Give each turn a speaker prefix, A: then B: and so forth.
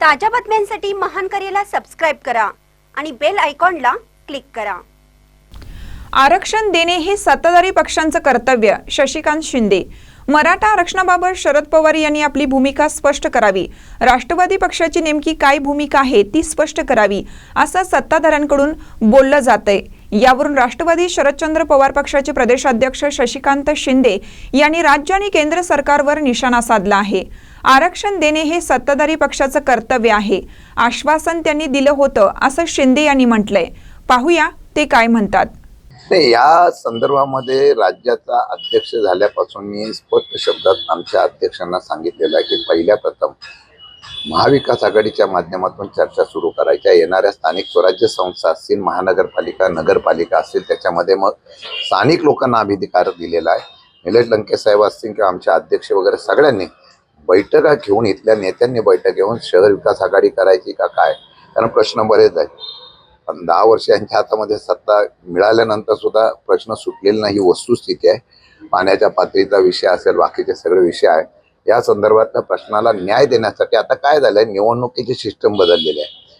A: ताज्या बातम्यांसाठी महान करेला सबस्क्राईब करा आणि बेल आयकॉनला क्लिक करा.
B: आरक्षण देणे हे सत्ताधारी पक्षांचं कर्तव्य. शशिकांत शिंदे. मराठा आरक्षणाबाबत शरद पवार यांनी आपली भूमिका स्पष्ट करावी. राष्ट्रवादी पक्षाची नेमकी काय भूमिका आहे ती स्पष्ट करावी असं सत्ताधाऱ्यांकडून बोललं जातंय. यावरून राष्ट्रवादी शरदचंद्र पवार पक्षाचे प्रदेशाध्यक्ष शशिकांत शिंदे यांनी राज्य आणि केंद्र सरकारवर निशाणा साधला आहे. आरक्षण देणे हे सत्ताधारी पक्षाचं कर्तव्य आहे. आश्वासन त्यांनी दिलं होतं असं शिंदे यांनी म्हटलंय. पाहूया ते काय म्हणतात.
C: या संदर्भामध्ये राज्याचा अध्यक्ष झाल्यापासून मी स्पष्ट शब्दात आमच्या अध्यक्षांना सांगितलेलं आहे की पहिल्या प्रथम महाविकास आघाडीच्या माध्यमातून चर्चा सुरू करायच्या. येणाऱ्या स्थानिक स्वराज्य संस्था असतील महानगरपालिका नगरपालिका असतील त्याच्यामध्ये मग स्थानिक लोकांना अधिकार दिलेला आहे. निलेश लंके साहेब असतील किंवा आमचे अध्यक्ष वगैरे सगळ्यांनी बैठका घेऊन इथल्या नेत्यांनी बैठक घेऊन शहर विकास आघाडी करायची का काय? कारण प्रश्न बरेच आहेत. पण दहा वर्ष यांच्या हातामध्ये सत्ता मिळाल्यानंतर सुद्धा प्रश्न सुटलेला नाही. ही वस्तुस्थिती आहे. पाण्याच्या पातळीचा विषय असेल बाकीचे सगळे विषय आहे. या संदर्भातल्या प्रश्नाला न्याय देण्यासाठी आता काय झालंय? निवडणुकीची सिस्टम बदललेली आहे.